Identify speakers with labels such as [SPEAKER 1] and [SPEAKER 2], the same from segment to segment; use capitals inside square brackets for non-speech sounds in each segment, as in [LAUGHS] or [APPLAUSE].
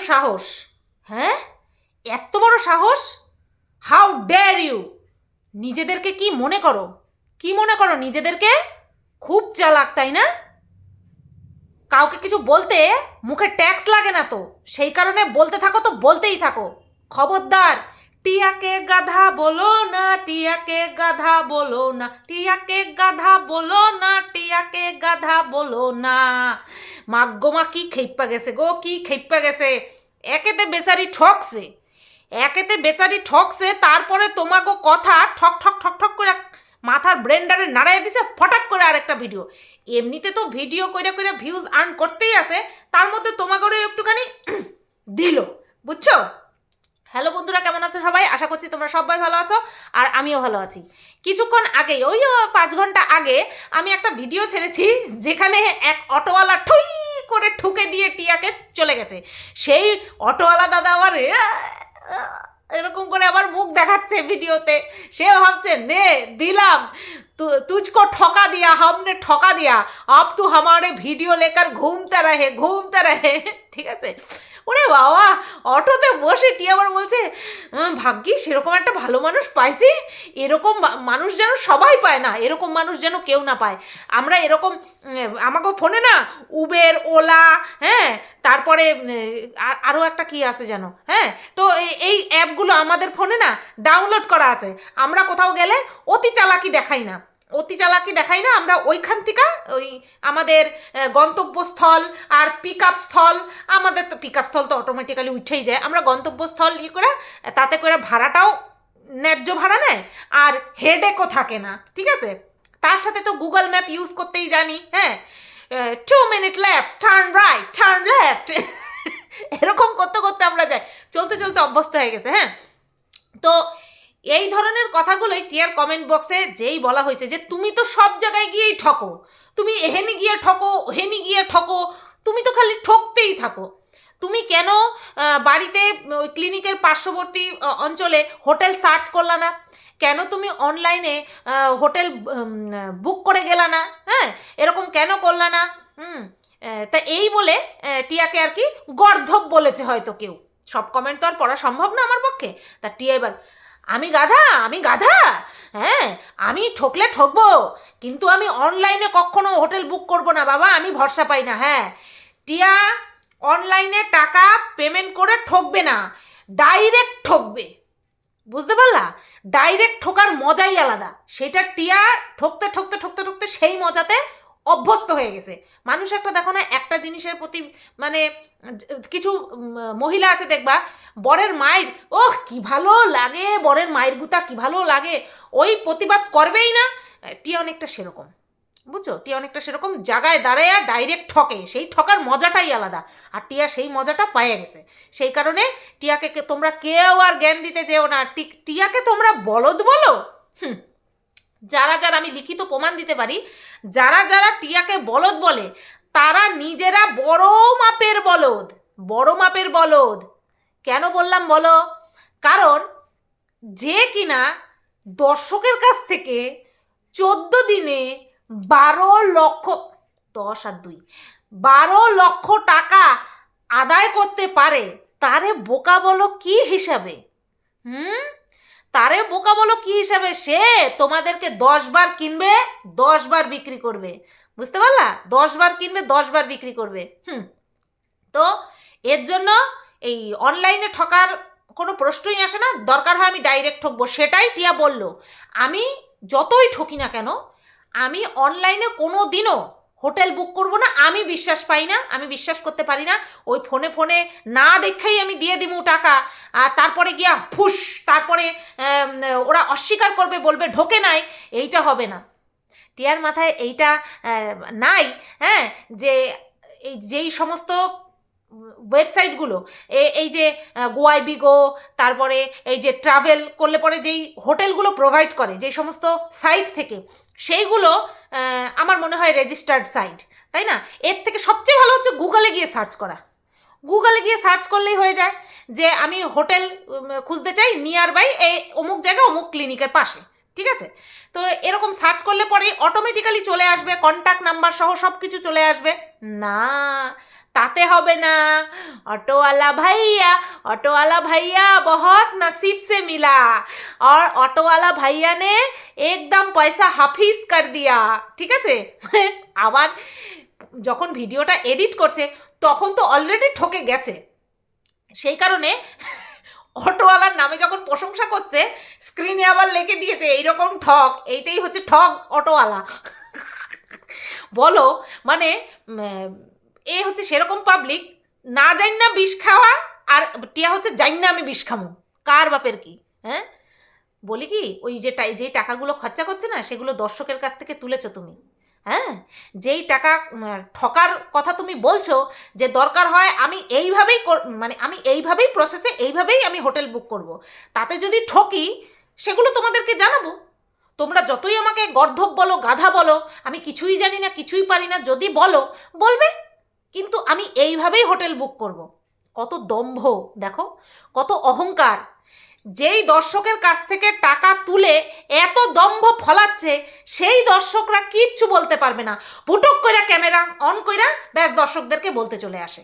[SPEAKER 1] সাহস? হ্যাঁ? এত বড় সাহস? হাউ ডেয়ার ইউ নিজেদেরকে কি মনে করো? কি মনে করো নিজেদেরকে? খুব চালাক, তাই না? কাউকে কিছু বলতে মুখে ট্যাক্স লাগে না তো। সেই কারণে বলতে থাকো তো বলতেই থাকো। খবরদার টিয়াকে গাধা বলো না, টিয়াকে গাধা বলো না, টিয়াকে গাধা বলো না, টিয়াকে গাধা বলো না। মাগ্যমা কি খেইপ্পা গেছে গো, কি খেইপ্পা গেছে। একেতে বেচারি ঠকছে, একেতে বেচারি ঠকছে, তারপরে তোমাকে কথা ঠক ঠক ঠক ঠক করে মাথার ব্রেন্ডারে নাড়াই দিছে, ফটাক করে আরেকটা ভিডিও। এমনিতে তো ভিডিও কইরা কইরা ভিউজ আর্ন করতেই আছে, তার মধ্যে তোমাকেও একটুখানি দিল, বুঝছ? হ্যালো বন্ধুরা, কেমন আছো সবাই? আশা করছি তোমরা সবাই ভালো আছো আর আমিও ভালো আছি। কিছুক্ষণ আগে ওই পাঁচ ঘণ্টা আগে আমি একটা ভিডিও ছেড়েছি যেখানে এক অটোওয়ালা ঠুই করে ঠুকে দিয়ে টিয়াকে চলে গেছে। সেই অটোওয়ালা দাদা আবার এরকম করে আবার মুখ দেখাচ্ছে ভিডিওতে। সেও ভাবছে, নে, দিলাম। তুঝকো ঠকা দিয়া, হামনে ঠকা দিয়া। আপ তু হামারে ভিডিও লেকার ঘুমতে রাহে ঘুমতে রাহে। ঠিক আছে? ওরে বাবা অটোতে বসে টিয়া আবার বলছে ভাগ্যি সেরকম একটা ভালো মানুষ পাইছি এরকম মানুষ যেন সবাই পায় না এরকম মানুষ যেন কেউ না পায়। আমরা এরকম উম, আমাকে ফোনে না উবের ওলা হ্যাঁ তারপরে আরও একটা কি আছে যেন হ্যাঁ তো এই অ্যাপগুলো আমাদের ফোনে না ডাউনলোড করা আছে। আমরা কোথাও গেলে অতি চালাকি দেখাই না। অতি চালাকি দেখাই না, আমরা ওইখান থেকে ওই আমাদের গন্তব্যস্থল আর পিক আপ স্থল, আমাদের তো পিক আপ স্থল তো অটোমেটিক্যালি উঠেই যায়। আমরা গন্তব্যস্থল ইয়ে করে, তাতে করে ভাড়াটাও ন্যায্য ভাড়া নেয় আর হেডেকও থাকে না, ঠিক আছে? তার সাথে তো গুগল ম্যাপ ইউজ করতেই জানি হ্যাঁ? Two minute left turn right turn left এরকম করতে করতে আমরা যাই। চলতে চলতে অভ্যস্ত হয়ে গেছে হ্যাঁ? তো এই ধরনের কথাগুলোই টিয়ার কমেন্ট বক্সে যেই বলা হয়েছে যে, তুমি তো সব জায়গায় গিয়েই ঠকো। তুমি এহেনি গিয়ে ঠকো, ওহেনি গিয়ে ঠকো। তুমি তো খালি ঠকতেই থাকো। তুমি কেন বাড়িতে ওই ক্লিনিকের পার্শ্ববর্তী অঞ্চলে হোটেল সার্চ করলা না? কেন তুমি অনলাইনে হোটেল বুক করে গেলা না? হ্যাঁ এরকম কেন করলা না? হুম তা এই বলে টিয়াকে আর কি গর্ধব বলেছে হয়তো কেউ। সব কমেন্ট তো আর পড়া সম্ভব না আমার পক্ষে। তা টিয়া এবার আমি গাধা আমি গাধা? হ্যাঁ আমি ঠকলে ঠকবো, কিন্তু আমি অনলাইনে কখনো হোটেল বুক করব না, বাবা, আমি ভরসা পাই না হ্যাঁ। টিয়া অনলাইনে টাকা পেমেন্ট করে ঠকবে না ডাইরেক্ট ঠকবে। বুঝতে পারলা? ডাইরেক্ট ঠোকার মজাই আলাদা। সেটা টিয়া ঠকতে ঠকতে ঠকতে ঠকতে সেই মজাতে অভ্যস্ত হয়ে গেছে। মানুষ একটা দেখো না, একটা জিনিসের প্রতি মানে কিছু মহিলা আছে দেখবা, বরের মায়ের, ওহ, কি ভালো লাগে বরের মায়ের গুতা, কি ভালো লাগে। ওই প্রতিবাদ করবেই না। টিয়া অনেকটা সেরকম, বুঝছ? টিয়া অনেকটা সেরকম জায়গায় দাঁড়ায় ডাইরেক্ট ঠকে। সেই ঠকার মজাটাই আলাদা। আর টিয়া সেই মজাটা পায়ে গেছে। সেই কারণে টিয়াকে তোমরা কেউ আর জ্ঞান দিতে যেও না। টিয়াকে তোমরা বলদ বলো? হুম। যারা যারা আমি লিখিত প্রমাণ দিতে পারি, যারা যারা টিয়াকে বলদ বলে, তারা নিজেরা বড় মাপের বলদ, বড় মাপের বলদ। কেন বললাম বলো? কারণ যে কিনা দর্শকের কাছ থেকে চোদ্দ দিনে বারো লক্ষ, দশ আর দুই, বারো লক্ষ টাকা আদায় করতে পারে, তারে বোকা বলো কি হিসাবে? হুম? তারে বোকা বলো কি হিসাবে সে তোমাদেরকে দশ বার কিনবে, দশ বার বিক্রি করবে। বুঝতে পারলা? দশ বার কিনবে, দশ বার বিক্রি করবে। হুম। তো এর জন্য এই অনলাইনে ঠকার কোনো প্রশ্নই আসে না। দরকার হয় আমি ডাইরেক্ট ঠকবো। সেটাই টিয়া বলল। আমি যতই ঠকি না কেন, আমি অনলাইনে কোনো দিনও হোটেল বুক করব না, আমি বিশ্বাস পাই না, আমি বিশ্বাস করতে পারি না। ওই ফোনে ফোনে না দেখেই আমি দিয়ে দিব টাকা। আর তারপরে গিয়া ফুস, তারপরে ওরা অস্বীকার করবে, বলবে, ঢোকে নাই। এইটা হবে না। টিয়ার মাথায় এইটা নাই হ্যাঁ? যে এই যেই সমস্ত ওয়েবসাইটগুলো এই যে গোয়াই বিগো, তারপরে এই যে, ট্রাভেল, করলে পরে যেই হোটেলগুলো প্রোভাইড করে, যেই সমস্ত সাইট থেকে সেইগুলো আমার মনে হয় রেজিস্টার্ড সাইট তাই না? এর থেকে সবচেয়ে ভালো হচ্ছে গুগলে গিয়ে সার্চ করা। গুগলে গিয়ে সার্চ করলেই হয়ে যায় যে আমি হোটেল খুঁজতে চাই নিয়ার বাই এই অমুক জায়গা, অমুক ক্লিনিকের পাশে, ঠিক আছে? তো এরকম সার্চ করলে পরে অটোমেটিক্যালি চলে আসবে কন্ট্যাক্ট নাম্বার সহ সব কিছু চলে আসবে। না তাতে হবে না ऑटोवाला भैया ऑटोवाला भैया बहुत नसीब से मिला और ऑटोवाला भैया ने एकदम পয়সা হাফিজ কর দিয়া ঠিক আছে [LAUGHS] আবার যখন ভিডিওটা এডিট করছে তখন তো অলরেডি ঠকে গেছে সেই কারণে [LAUGHS] অটোওয়ালার নামে যখন প্রশংসা করছে স্ক্রিনে আবার লিখে দিয়েছে এইরকম ঠক এইটাই হচ্ছে ঠক অটোওয়ালা [LAUGHS] বলো মানে উম, এ হচ্ছে সেরকম পাবলিক না জানি না বিষ খাওয়া আর টিয়া হচ্ছে জানি না আমি বিষ খামু। কার বাপের কি হ্যাঁ? বলি কি, ওই যে টাই- যেই টাকাগুলো খরচা করছে না, সেগুলো দর্শকের কাছ থেকে তুলেছো তুমি হ্যাঁ? যেই টাকা ঠকার কথা তুমি বলছো, যে দরকার হয় আমি এইভাবেই মানে আমি এইভাবেই প্রসেসে এইভাবেই আমি হোটেল বুক করব। তাতে যদি ঠকি, সেগুলো তোমাদেরকে জানাব। তোমরা যতই আমাকে গর্ধব বলো, গাধা বলো, আমি কিছুই জানি না, কিছুই পারি না, যদি বলো, বলবে। কিন্তু আমি এইভাবেই হোটেল বুক করব। কত দম্ভ, দেখো, কত অহংকার। যেই দর্শকের কাছ থেকে টাকা তুলে এত দম্ভ ফলাচ্ছে, সেই দর্শকরা কিচ্ছু বলতে পারবে না। পুটুক কইরা ক্যামেরা অন কইরা ব্যাস দর্শকদেরকে বলতে চলে আসে।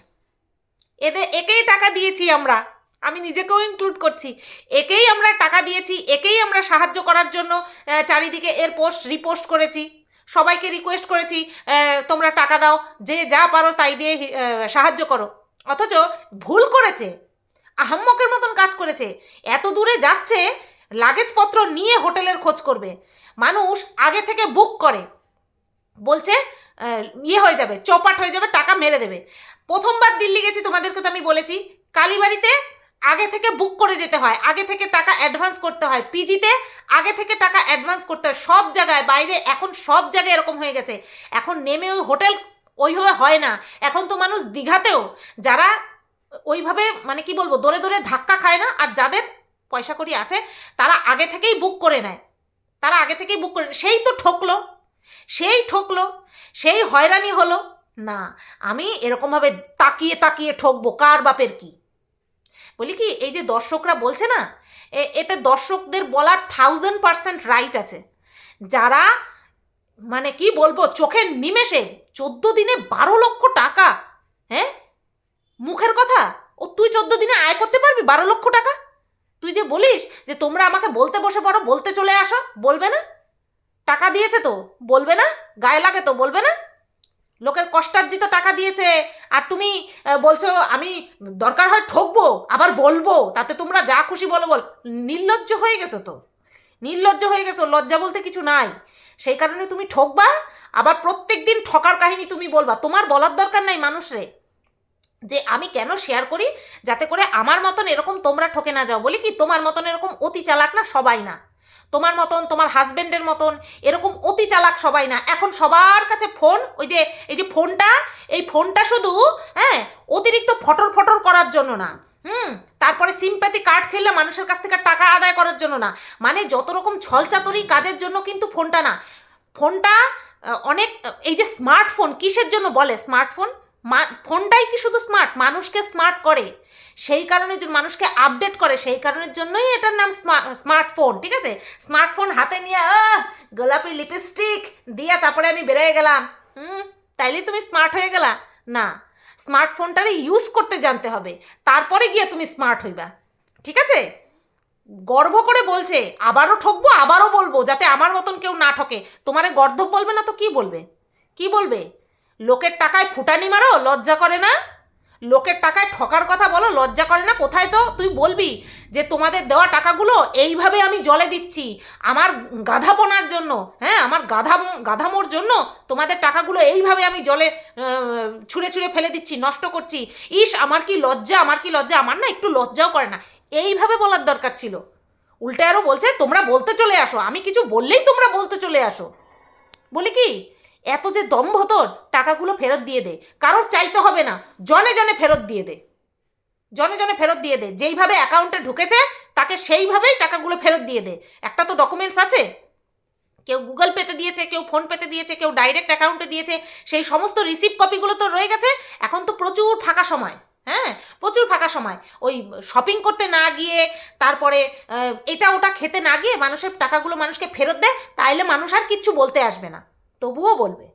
[SPEAKER 1] এদের একেই টাকা দিয়েছি আমরা। আমি নিজেকেও ইনক্লুড করছি। একেই আমরা টাকা দিয়েছি, একেই আমরা সাহায্য করার জন্য চারিদিকে এর পোস্ট রিপোস্ট করেছি। সবাইকে রিকোয়েস্ট করেছি তোমরা টাকা দাও, যে যা পারো তাই দিয়ে সাহায্য করো। অথচ ভুল করেছে, আহাম্মকের মতন কাজ করেছে, এত দূরে যাচ্ছে, লাগেজপত্র নিয়ে হোটেলের খোঁজ করবে, মানুষ আগে থেকে বুক করে, বলছে ইয়ে হয়ে যাবে, চপাট হয়ে যাবে, টাকা মেরে দেবে। প্রথমবার দিল্লি গেছি, তোমাদেরকে তো আমি বলেছি, কালীবাড়িতে আগে থেকে বুক করে যেতে হয়, আগে থেকে টাকা অ্যাডভান্স করতে হয় পিজিতে, আগে থেকে টাকা অ্যাডভান্স করতে হয়, সব জায়গায়, বাইরে এখন সব জায়গায় এরকম হয়ে গেছে। এখন নেমে ওই হোটেল ওইভাবে হয় না। এখন তো মানুষ দীঘাতেও যারা ওইভাবে মানে কি বলব, দৌড়ে দৌড়ে ধাক্কা খায় না, আর যাদের পয়সা করি আছে, তারা আগে থেকেই বুক করে নেয়। তারা আগে থেকেই বুক করে। সেই তো ঠকলো। সেই ঠকলো। সেই হয়রানি হলো। না, আমি এরকমভাবে তাকিয়ে তাকিয়ে ঠকবো, কার বাপের কি? বলি কি, এই যে দর্শকরা বলছে না এতে দর্শকদের বলার থাউজেন্ড পার্সেন্ট রাইট আছে। যারা মানে কি বলব, চোখের নিমেষে চোদ্দ দিনে বারো লক্ষ টাকা হ্যাঁ? মুখের কথা, ও তুই চোদ্দ দিনে আয় করতে পারবি বারো লক্ষ টাকা? তুই যে বলিস যে তোমরা আমাকে বলতে বসে পড়ো, বলতে চলে আসো, বলবে না? টাকা দিয়েছে তো, বলবে না? গায়ে লাগে তো, বলবে না? লোকের কষ্টার্জিত টাকা দিয়েছে। আর তুমি বলছো, আমি দরকার হয় ঠকবো, আবার বলব, তাতে তোমরা যা খুশি বলো, বল। নির্লজ্জ হয়ে গেছো তো। নির্লজ্জ হয়ে গেছো, লজ্জা বলতে কিছু নাই। সেই কারণে তুমি ঠকবা, আবার প্রত্যেক দিন ঠকার কাহিনী তুমি বলবা। তোমার বলার দরকার নাই মানুষরে। যে আমি কেন শেয়ার করি? যাতে করে আমার মতন এরকম তোমরা ঠকে না যাও। বলি কি, তোমার মতন এরকম অতি চালাক না, সবাই না। তোমার মতন, তোমার হাজবেন্ডের মতন, এরকম অতি চালাক সবাই না। এখন সবার কাছে ফোন ওই যে, এই যে ফোনটা এই ফোনটা শুধু হ্যাঁ অতিরিক্ত ফটর ফটর করার জন্য না। হুম, তারপরে সিম্প্যাথি কার্ড খেললে মানুষের কাছ থেকে টাকা আদায় করার জন্য না। মানে যত রকম ছলচাতুরি কাজের জন্য কিন্তু ফোনটা না। ফোনটা অনেক, এই যে স্মার্টফোন কিসের জন্য বলে? স্মার্টফোন মা- ফোনটাই কি শুধু স্মার্ট মানুষকে স্মার্ট করে। সেই কারণে যে মানুষকে আপডেট করে। সেই কারণের জন্যই এটার নাম স্মার্টফোন ঠিক আছে? স্মার্টফোন হাতে নিয়ে গোলাপি লিপস্টিক দিয়ে তারপরে আমি বেরোয় গেলাম। হুম তাইলে তুমি স্মার্ট হয়ে গেলা। না স্মার্টফোনটারে ইউজ করতে জানতে হবে। তারপরে গিয়ে তুমি স্মার্ট হইবা। ঠিক আছে? গর্ব করে বলছে, আবারও ঠকবো, আবারও বলব, যাতে আমার মতন কেউ না ঠকে। তোমারে গর্ধব বলবে না তো কি বলবে? কি বলবে? লোকের টাকায় ফুটানি মারো, লজ্জা করে না? লোকের টাকায় ঠকার কথা বলো, লজ্জা করে না? কোথায় তো? তুই বলবি যে তোমাদের দেওয়া টাকাগুলো এইভাবে আমি জলে দিচ্ছি। আমার গাধাপনার জন্য হ্যাঁ আমার গাধা, গাধামোর জন্য তোমাদের টাকাগুলো এইভাবে আমি জলে ছুঁড়ে ছুঁড়ে ফেলে দিচ্ছি, নষ্ট করছি। ইস, আমার কি লজ্জা, আমার কি লজ্জা? আমার না একটু লজ্জাও করে না। এইভাবে বলার দরকার ছিল। উল্টে আরও বলছে, তোমরা বলতে চলে আসো। আমি কিছু বললেই তোমরা বলতে চলে আসো। বলি কি? এত যে দম্ভ তোর টাকাগুলো ফেরত দিয়ে দে। কারোর চাইতে হবে না। জনে জনে ফেরত দিয়ে দে। জনে জনে ফেরত দিয়ে দে। যেইভাবে অ্যাকাউন্টে ঢুকেছে, তাকে সেইভাবেই টাকাগুলো ফেরত দিয়ে দে। একটা তো ডকুমেন্টস আছে। কেউ গুগল পেতে দিয়েছে, কেউ ফোন পেতে দিয়েছে, কেউ ডাইরেক্ট অ্যাকাউন্টে দিয়েছে। সেই সমস্ত রিসিভ কপিগুলো তো রয়ে গেছে। এখন তো প্রচুর ফাঁকা সময়। হ্যাঁ প্রচুর ফাঁকা সময়। ওই শপিং করতে না গিয়ে, তারপরে এটা ওটা খেতে না গিয়ে মানুষের টাকাগুলো মানুষকে ফেরত দেয় তাইলে মানুষ আর কিচ্ছু বলতে আসবে না। তবুও বলবে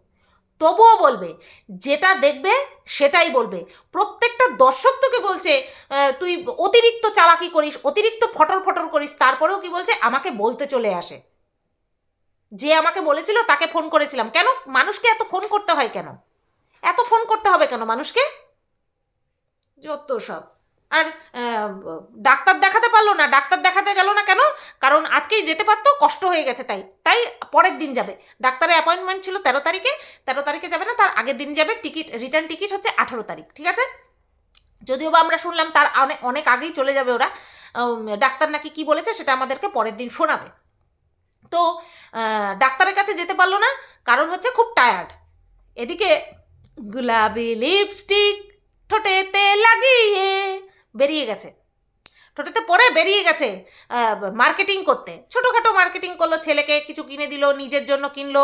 [SPEAKER 1] তবুও বলবে, যেটা দেখবে সেটাই বলবে। প্রত্যেকটা দর্শক তোকে বলছে তুই অতিরিক্ত চালাকি করিস, অতিরিক্ত ফটর ফটর করিস, তারপরেও কি বলছে, আমাকে বলতে চলে আসে। যে আমাকে বলেছিল তাকে ফোন করেছিলাম। কেন? মানুষকে এত ফোন করতে হয় কেন? এত ফোন করতে হবে কেন মানুষকে? যত সব। আর ডাক্তার দেখাতে পারল না, ডাক্তার দেখাতে গেল না কেন? কারণ আজকেই যেতে পারতো, কষ্ট হয়ে গেছে তাই। তাই পরের দিন যাবে। ডাক্তারের অ্যাপয়েন্টমেন্ট ছিল তেরো তারিখে। তেরো তারিখে যাবে না, তার আগের দিন যাবে। টিকিট রিটার্ন টিকিট হচ্ছে আঠেরো তারিখ, ঠিক আছে? যদিও বা আমরা শুনলাম তার অনেক অনেক আগেই চলে যাবে ওরা। ডাক্তার নাকি কি বলেছে সেটা আমাদেরকে পরের দিন শোনাবে। তো ডাক্তারের কাছে যেতে পারল না, কারণ হচ্ছে খুব টায়ার্ড এদিকে গুলাবি লিপস্টিক ঠোঁটেতে লাগিয়ে বেরিয়ে গেছে। ঠোঁটেতে পরে বেরিয়ে গেছে মার্কেটিং করতে। ছোটোখাটো মার্কেটিং করল, ছেলেকে কিছু কিনে দিল, নিজের জন্য কিনলো।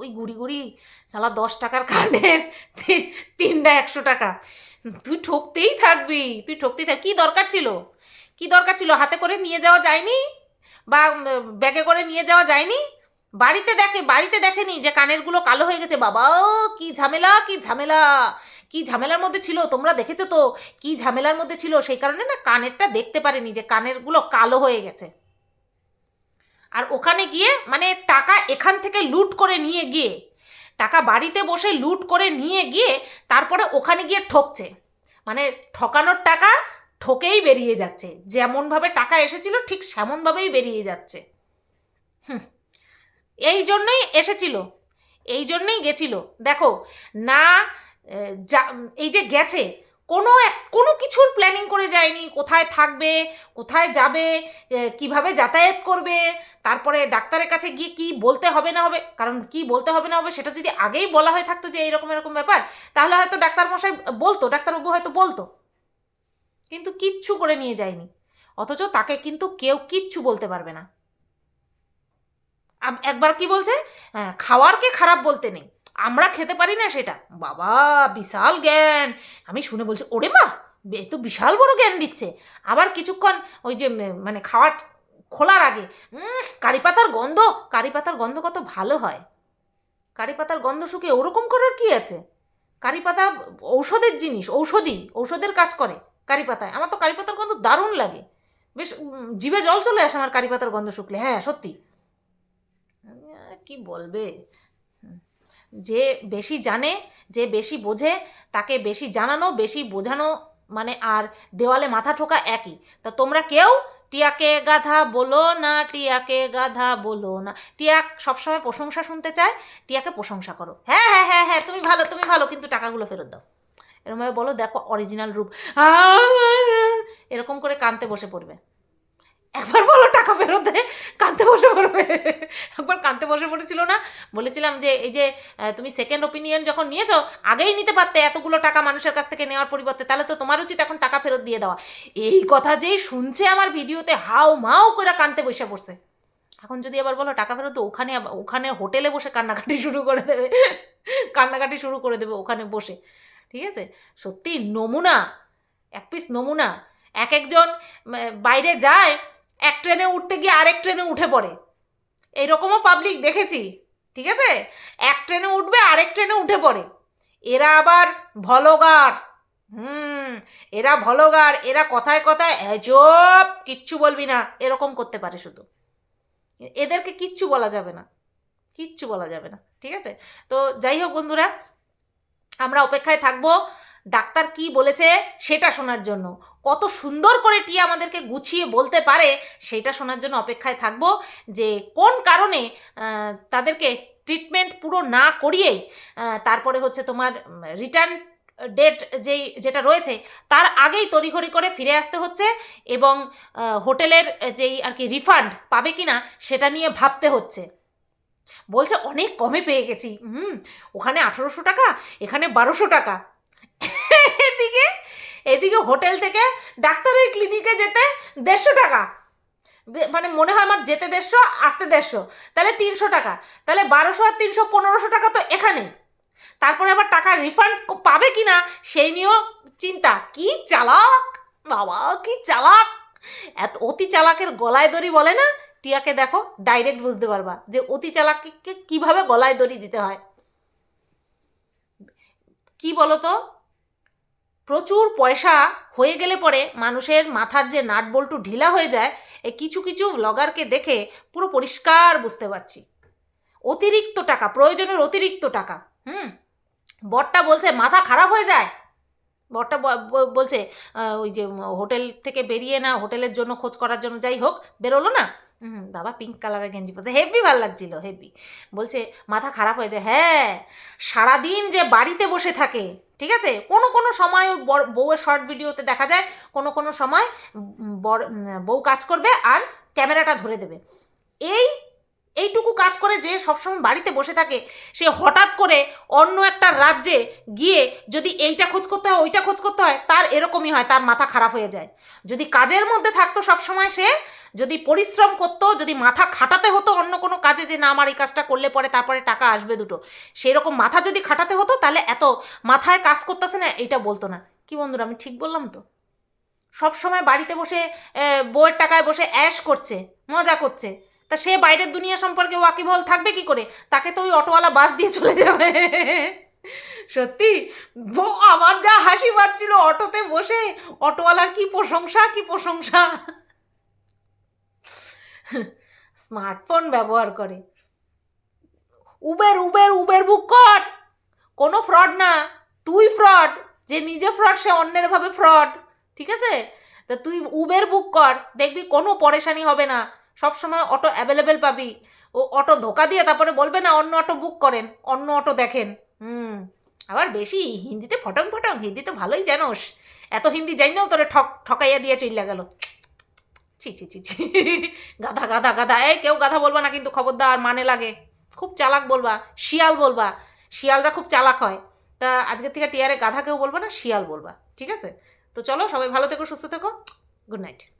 [SPEAKER 1] ওই গুড়ি গুড়ি সালা দশ টাকার কানের তিনটা একশো টাকা। তুই ঠকতেই থাকবি, তুই ঠকতেই থাক কী দরকার ছিল? কি দরকার ছিল? হাতে করে নিয়ে যাওয়া যায়নি? বা ব্যাগে করে নিয়ে যাওয়া যায়নি? বাড়িতে দেখে বাড়িতে দেখেনি যে কানেরগুলো কালো হয়ে গেছে? বাবা, কি ঝামেলা কি ঝামেলা। কি ঝামেলার মধ্যে ছিল? তোমরা দেখেছ তো? কি ঝামেলার মধ্যে ছিল? সেই কারণে না কানেরটা দেখতে পারেনি যে কানেরগুলো কালো হয়ে গেছে। আর ওখানে গিয়ে মানে টাকা এখান থেকে লুট করে নিয়ে গিয়ে, টাকা বাড়িতে বসে লুট করে নিয়ে গিয়ে তারপরে ওখানে গিয়ে ঠকছে। মানে ঠকানোর টাকা ঠকেই বেরিয়ে যাচ্ছে। যেমনভাবে টাকা এসেছিল ঠিক সেমনভাবেই বেরিয়ে যাচ্ছে। হুম, এই জন্যই এসেছিল। এই জন্যই গেছিল। দেখো, না যা এই যে গেছে কোনো কোনো কিছুর প্ল্যানিং করে যায়নি কোথায় থাকবে কোথায় যাবে কীভাবে যাতায়াত করবে তারপরে ডাক্তারের কাছে গিয়ে কি বলতে হবে না হবে কারণ কি বলতে হবে না হবে সেটা যদি আগেই বলা হয়ে থাকতো যে এইরকম এরকম ব্যাপার তাহলে হয়তো ডাক্তার মশাই বলতো ডাক্তারবাবু হয়তো বলতো। কিন্তু কিচ্ছু করে নিয়ে যায়নি অথচ তাকে কিন্তু কেউ কিচ্ছু বলতে পারবে না। একবার কি বলছে? হ্যাঁ, খাওয়ারকে খারাপ বলতে নেই। আমরা খেতে পারি না সেটা। বাবা, বিশাল জ্ঞান। আমি শুনে বলছি, ওরে মা, এ তো বিশাল বড় জ্ঞান দিচ্ছে। আবার কিছুক্ষণ ওই যে মানে খাওয়ার, খোলার আগে কারি পাতার গন্ধ, কারি পাতার গন্ধ কত ভালো হয়। কারি পাতার গন্ধ শুকে ওরকম করার কি আছে? কারি পাতা ঔষধের জিনিস, ঔষধি, ঔষধের কাজ করে কারি পাতায়। আমার তো কারি পাতার গন্ধ দারুণ লাগে। বেশ জিভে জল চলে আসে আমার কারি পাতার গন্ধ শুকলে। হ্যাঁ সত্যি। কি বলবে। যে বেশি জানে, যে বেশি বোঝে, তাকে বেশি জানানো, বেশি বোঝানো মানে আর দেওয়ালে মাথা ঠোকা একই। তা তোমরা কেউ টিয়াকে গাধা বলো না, টিয়াকে গাধা বলো না। টিয়া সবসময় প্রশংসা শুনতে চায়, টিয়াকে প্রশংসা করো। হ্যাঁ হ্যাঁ হ্যাঁ হ্যাঁ তুমি ভালো তুমি ভালো, কিন্তু টাকাগুলো ফেরত দাও। এরকমভাবে বলো, দেখো অরিজিনাল রূপ। এরকম করে কানতে বসে পড়বে। একবার বলো, টাকা ফেরত দে কানতে বসে পড়বে। একবার কাঁদতে বসে পড়েছিল না? বলেছিলাম যে, এই যে তুমি সেকেন্ড ওপিনিয়ন যখন নিয়েছো, আগেই নিতে পারতে এতগুলো টাকা মানুষের কাছ থেকে নেওয়ার পরিবর্তে, তাহলে তো তোমার উচিত এখন টাকা ফেরত দিয়ে দেওয়া। এই কথা যেই শুনছে আমার ভিডিওতে, হাও মাও করে কাঁদতে বসে পড়ছে। এখন যদি আবার বলো, টাকা ফেরত ওখানে ওখানে হোটেলে বসে কান্নাকাটি শুরু করে দেবে। কান্নাকাটি শুরু করে দেবে ওখানে বসে। ঠিক আছে? সত্যি নমুনা, এক পিস নমুনা। এক একজন বাইরে যায় এক ট্রেনে উঠতে গিয়ে আরেক ট্রেনে উঠে পড়ে। এইরকমও পাবলিক দেখেছি, ঠিক আছে? এক ট্রেনে উঠবে, আরেক ট্রেনে উঠে পড়ে। এরা আবার ভলগার, হুম, এরা ভলগার, এরা কথায় কথায় এজব, কিচ্ছু বলবি না, এরকম করতে পারে শুধু। এদেরকে কিচ্ছু বলা যাবে না, কিচ্ছু বলা যাবে না, ঠিক আছে? তো যাই হোক বন্ধুরা, আমরা অপেক্ষায় থাকব। ডাক্তার কি বলেছে সেটা শোনার জন্য। কত সুন্দর করে টিয়া আমাদেরকে গুছিয়ে বলতে পারে সেটা শোনার জন্য অপেক্ষায় থাকব যে কোন কারণে তাদেরকে ট্রিটমেন্ট পুরো না করিয়েই তারপরে হচ্ছে তোমার রিটার্ন ডেট যেই, যেটা রয়েছে, তার আগেই তড়িঘড়ি করে ফিরে আসতে হচ্ছে এবং হোটেলের যেই আর কি রিফান্ড পাবে কি না সেটা নিয়ে ভাবতে হচ্ছে। বলছে, অনেক কমে পেয়ে গেছি। হুম, ওখানে আঠেরোশো টাকা, এখানে বারোশো টাকা। এদিকে এদিকে হোটেল থেকে ডাক্তারের ক্লিনিকে যেতে দেড়শো টাকা। মানে মনে হয় আমার যেতে দেড়শো, আসতে দেড়শো। তাহলে তিনশো টাকা। তাহলে বারোশো আর তিনশো পনেরোশো টাকা তো এখানে। তারপরে আবার টাকা রিফান্ড পাবে কি না সেই নিয়েও চিন্তা। কি চালাক! বাবা, কি চালাক! এত, অতি চালাকের গলায় দড়ি বলে না? টিয়াকে দেখো ডাইরেক্ট বুঝতে পারবা যে অতি চালাককে কীভাবে গলায় দড়ি দিতে হয়। কি বলো তো প্রচুর পয়সা হয়ে গেলে পরে মানুষের মাথার যে নাট বল্টু ঢিলা হয়ে যায় এই কিছু কিছু ব্লগারকে দেখে পুরো পরিষ্কার বুঝতে পারছি। অতিরিক্ত টাকা, প্রয়োজনের অতিরিক্ত টাকা, হুম? বটটা বলছে, মাথা খারাপ হয়ে যায়? বরটা বলছে ওই যে হোটেল থেকে বেরিয়ে না, হোটেলের জন্য খোঁজ করার জন্য, যাই হোক, বেরোলো না। বাবা পিঙ্ক কালারের গেঞ্জি পরছে। হেভি ভালো লাগছিল হেভি বলছে, মাথা খারাপ হয়ে যায়। হ্যাঁ সারাদিন যে বাড়িতে বসে থাকে, ঠিক আছে? কোনো কোনো সময় বউয়ের শর্ট ভিডিওতে দেখা যায়, কোনো কোনো সময় বউ কাজ করবে আর ক্যামেরাটা ধরে দেবে। এই এইটুকু কাজ করে যে সবসময় বাড়িতে বসে থাকে, সে হঠাৎ করে অন্য একটা রাজ্যে গিয়ে যদি এইটা খোঁজ করতে হয়, ওইটা খোঁজ করতে হয়, তার এরকমই হয়, তার মাথা খারাপ হয়ে যায়। যদি কাজের মধ্যে থাকতো সবসময় সে, যদি পরিশ্রম করতো, যদি মাথা খাটাতে হতো অন্য কোনো কাজে যে না, আমার এই কাজটা করলে পরে তারপরে টাকা আসবে দুটো সেই রকম মাথা যদি খাটাতে হতো, তাহলে এত মাথায় কাজ করতেছে না, এইটা বলতো না। কি বন্ধুরা, আমি ঠিক বললাম তো? সব সময় বাড়িতে বসে বউয়ের টাকায় বসে অ্যাশ করছে, মজা করছে। তা সে বাইরের দুনিয়া সম্পর্কে ওয়াকিবহল থাকবে কি করে? তাকে তো ওই অটোওয়ালা বাস দিয়ে চলে যাবে। সত্যি? আমার যা হাসি পাচ্ছিল অটোতে বসে। অটোওয়ালার কি প্রশংসা কি প্রশংসা? স্মার্টফোন ব্যবহার করে। উবের উবের উবের বুক কর। কোনো ফ্রড না। তুই ফ্রড। যে নিজে ফ্রড, সে অন্যের ভাবে ফ্রড। ঠিক আছে? তা তুই উবের বুক কর। দেখবি কোনো পরেশানি হবে না। সব সময় অটো অ্যাভেলেবেল পাবি। ও অটো ধোকা দিয়ে তারপরে বলবে, না, অন্য অটো বুক করেন, অন্য অটো দেখেন। হুম, আবার বেশি, হিন্দিতে ফটং ফটং, হিন্দি তো ভালোই জানোস। এত হিন্দি জানি না, তোরে ঠক, ঠকাইয়া দিয়ে চইলা গেল। ছি ছি ছি ছি, [LAUGHS] গাধা গাধা গাধা। এই, কেউ গাধা বলবা না কিন্তু খবরদার মানে লাগে। খুব চালাক বলবা, শিয়াল বলবা। শিয়ালরা খুব চালাক হয়। তা আজকের থেকে টিয়ারে গাধা কেউ বলবা না, শিয়াল বলবা। ঠিক আছে? তো চলো, সবাই ভালো থেকো, সুস্থ থেকো। Good night.